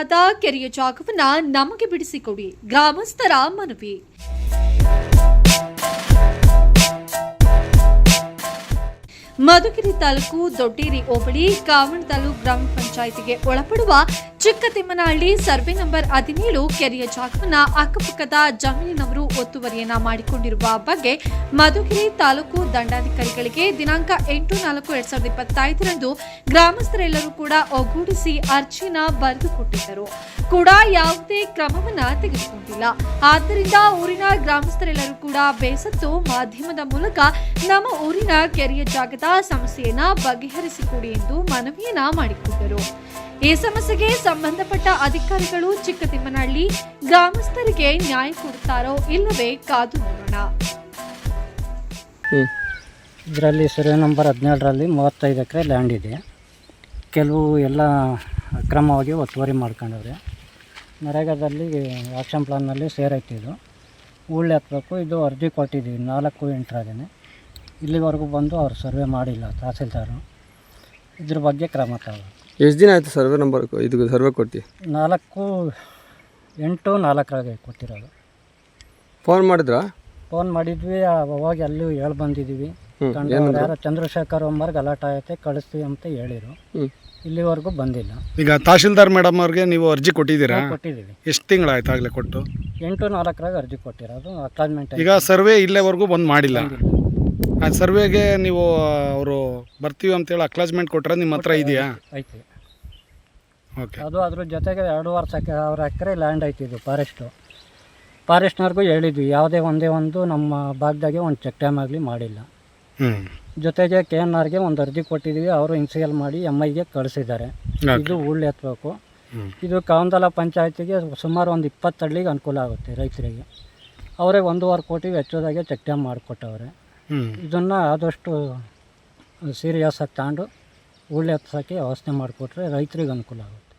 ನೀಡಬಹುದಾದ ಕೆರೆಯ ಜಾಗವನ್ನ ನಮಗೆ ಬಿಡಿಸಿಕೊಡಿ. ಗ್ರಾಮಸ್ಥರ ಮನವಿ. ಮಧುಗಿರಿ ತಾಲೂಕು ದೊಡ್ಡೇರಿ ಹೋಬಳಿ ಕಾವಣ ತಾಲೂಕು ಗ್ರಾಮ ಪಂಚಾಯಿತಿಗೆ ಒಳಪಡುವ ಚಿಕ್ಕತಿಮ್ಮನಹಳ್ಳಿ ಸರ್ವೆ ನಂಬರ್ ಹದಿನೇಳು ಕೆರೆಯ ಜಾಗವನ್ನ ಅಕ್ಕಪಕ್ಕದ ಜಮೀನಿನವರು ಒತ್ತುವರಿಯನ್ನ ಮಾಡಿಕೊಂಡಿರುವ ಬಗ್ಗೆ ಮಧುಗಿರಿ ತಾಲೂಕು ದಂಡಾಧಿಕಾರಿಗಳಿಗೆ ದಿನಾಂಕ ಎಂಟು ನಾಲ್ಕು ಎರಡ್ ಸಾವಿರದ ಇಪ್ಪತ್ತೈದರಂದು ಗ್ರಾಮಸ್ಥರೆಲ್ಲರೂ ಕೂಡ ಒಗ್ಗೂಡಿಸಿ ಅರ್ಜಿನ ಬರೆದುಕೊಟ್ಟಿದ್ದರು ಕೂಡ ಯಾವುದೇ ಕ್ರಮವನ್ನ ತೆಗೆದುಕೊಂಡಿಲ್ಲ. ಆದ್ದರಿಂದ ಊರಿನ ಗ್ರಾಮಸ್ಥರೆಲ್ಲರೂ ಕೂಡ ಬೇಸತ್ತು ಮಾಧ್ಯಮದ ಮೂಲಕ ನಮ್ಮ ಊರಿನ ಕೆರೆಯ ಜಾಗದ ಸಮಸ್ಯೆಯನ್ನ ಬಗೆಹರಿಸಿಕೊಡಿ ಎಂದು ಮನವಿಯನ್ನ ಮಾಡಿಕೊಂಡರು. ಈ ಸಮಸ್ಯೆಗೆ ಸಂಬಂಧಪಟ್ಟ ಅಧಿಕಾರಿಗಳು ಚಿಕ್ಕತಿಮ್ಮನಹಳ್ಳಿ ಗ್ರಾಮಸ್ಥರಿಗೆ ನ್ಯಾಯ ಕೊಡುತ್ತಾರೋ ಇಲ್ಲವೇ ಕಾದು ನೋಡೋಣ. ಇದರಲ್ಲಿ ಸರ್ವೆ ನಂಬರ್ ಹದಿನೇಳರಲ್ಲಿ ಮೂವತ್ತೈದು ಎಕರೆ ಲ್ಯಾಂಡ್ ಇದೆ. ಕೆಲವು ಎಲ್ಲ ಅಕ್ರಮವಾಗಿ ಒತ್ತುವರಿ ಮಾಡ್ಕೊಂಡವ್ರೆ. ನರೇಗಾದಲ್ಲಿ ಆಕ್ಷನ್ ಪ್ಲಾನ್ನಲ್ಲಿ ಸೇರೈತೆ ಇದು. ಉಳ್ಳೆ ಹತ್ಬೇಕು ಇದು ಅರ್ಜಿ ಕೊಟ್ಟಿದ್ದೀವಿ ನಾಲ್ಕು ಎಂಟರಾಗೇ ಇಲ್ಲಿವರೆಗೂ ಬಂದು ಅವ್ರು ಸರ್ವೆ ಮಾಡಿಲ್ಲ ತಹಸೀಲ್ದಾರು. ಇದ್ರ ಬಗ್ಗೆ ಕ್ರಮ ತಗೋಬೇಕು. ಎಷ್ಟು ದಿನ ಆಯಿತು ಸರ್ವೆ ನಂಬರ್ ಇದು ಸರ್ವೆ ಕೊಟ್ಟು? ನಾಲ್ಕು ಎಂಟು ನಾಲ್ಕರಾಗೆ ಕೊಟ್ಟಿರೋದು. ಫೋನ್ ಮಾಡಿದ್ರಾ? ಫೋನ್ ಮಾಡಿದ್ವಿ ಅವಾಗ ಅಲ್ಲಿ ಹೇಳಿ ಬಂದಿದ್ದೀವಿ. ಯಾರೋ ಚಂದ್ರಶೇಖರ್ ಒಮ್ಮರ್ ಗಲಾಟೆ ಆಯ್ತೆ ಕಳಿಸ್ತೀವಿ ಅಂತ ಹೇಳಿರು. ಇಲ್ಲಿವರೆಗೂ ಬಂದಿಲ್ಲ. ಈಗ ತಹಶೀಲ್ದಾರ್ ಮೇಡಮ್ ಅವ್ರಿಗೆ ನೀವು ಅರ್ಜಿ ಕೊಟ್ಟಿದ್ದೀರಾ? ಕೊಟ್ಟಿದ್ದೀವಿ. ಎಷ್ಟು ತಿಂಗಳಾಯ್ತು ಆಗಲೇ ಕೊಟ್ಟು? ಎಂಟು ನಾಲ್ಕರಾಗ ಅರ್ಜಿ ಕೊಟ್ಟಿರೋದು ಅಕ್ಲಾಜ್ಮೆಂಟ್ ಈಗ ಸರ್ವೆ ಇಲ್ಲೇವರೆಗೂ ಬಂದು ಮಾಡಿಲ್ಲ. ಆ ಸರ್ವೆಗೆ ನೀವು ಅವರು ಬರ್ತೀವಿ ಅಂತೇಳಿ ಅಕ್ಲಾಜ್ಮೆಂಟ್ ಕೊಟ್ಟರೆ ನಿಮ್ಮ ಹತ್ರ ಇದೆಯಾ? ಐತಿ ಓಕೆ ಅದು ಅದ್ರ ಜೊತೆಗೆ ಎರಡೂವರೆ ವರ್ಷಕ್ಕೆ ಅವ್ರ ಎಕರೆ ಲ್ಯಾಂಡ್ ಐತಿ ಇದು ಫಾರೆಸ್ಟು ಫಾರೆಸ್ಟ್ನವ್ರಿಗೂ ಹೇಳಿದ್ವಿ ಯಾವುದೇ ಒಂದೇ ಒಂದು ನಮ್ಮ ಭಾಗದಾಗೆ ಒಂದು ಚೆಕ್ ಡ್ಯಾಮ್ ಆಗಲಿ ಮಾಡಿಲ್ಲ. ಜೊತೆಗೆ ಕೆ ಎನ್ ಆರ್ಗೆ ಒಂದು ಅರ್ಜಿ ಕೊಟ್ಟಿದ್ದೀವಿ ಅವರು ಇನ್ಸಿಯಲ್ ಮಾಡಿ ಎಂ ಐಗೆ ಕಳಿಸಿದ್ದಾರೆ. ಇದು ಉಳ್ಳು ಎತ್ತಬೇಕು ಇದು ಕಾವಂದಲ ಪಂಚಾಯತಿಗೆ ಸುಮಾರು ಒಂದು ಇಪ್ಪತ್ತು ಹಳ್ಳಿಗೆ ಅನುಕೂಲ ಆಗುತ್ತೆ ರೈತರಿಗೆ. ಅವರೇ ಒಂದೂವರೆ ಕೋಟಿ ವೆಚ್ಚದಾಗೆ ಚೆಕ್ ಡ್ಯಾಮ್ ಮಾಡಿಕೊಟ್ಟವ್ರೆ. ಇದನ್ನು ಆದಷ್ಟು ಸೀರಿಯಸ್ ಆಗಿ ತಗೊಂಡು ಉಳ್ಳೆ ಎತ್ತಸೋಕ್ಕೆ ವ್ಯವಸ್ಥೆ ಮಾಡಿಕೊಟ್ರೆ ರೈತರಿಗೆ ಅನುಕೂಲ ಆಗುತ್ತೆ.